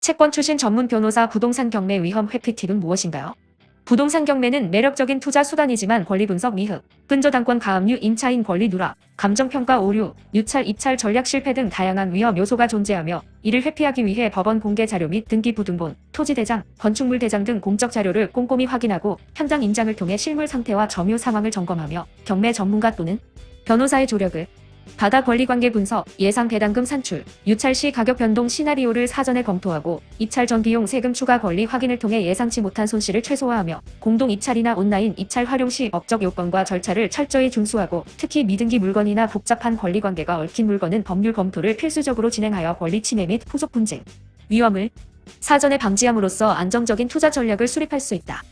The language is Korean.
채권 출신 전문 변호사 부동산 경매 위험 회피 팁은 무엇인가요? 부동산 경매는 매력적인 투자 수단이지만 권리 분석 미흡, 근저당권 가압류 임차인 권리 누락, 감정평가 오류, 유찰 입찰 전략 실패 등 다양한 위험 요소가 존재하며 이를 회피하기 위해 법원 공개 자료 및 등기부 등본, 토지대장, 건축물 대장 등 공적 자료를 꼼꼼히 확인하고 현장 임장을 통해 실물 상태와 점유 상황을 점검하며 경매 전문가 또는 변호사의 조력을 바다 권리관계 분석, 예상 배당금 산출, 유찰 시 가격 변동 시나리오를 사전에 검토하고 입찰 전 비용 세금 추가 권리 확인을 통해 예상치 못한 손실을 최소화하며 공동 입찰이나 온라인 입찰 활용 시 법적 요건과 절차를 철저히 준수하고 특히 미등기 물건이나 복잡한 권리 관계가 얽힌 물건은 법률 검토를 필수적으로 진행하여 권리 침해 및 후속 분쟁, 위험을 사전에 방지함으로써 안정적인 투자 전략을 수립할 수 있다.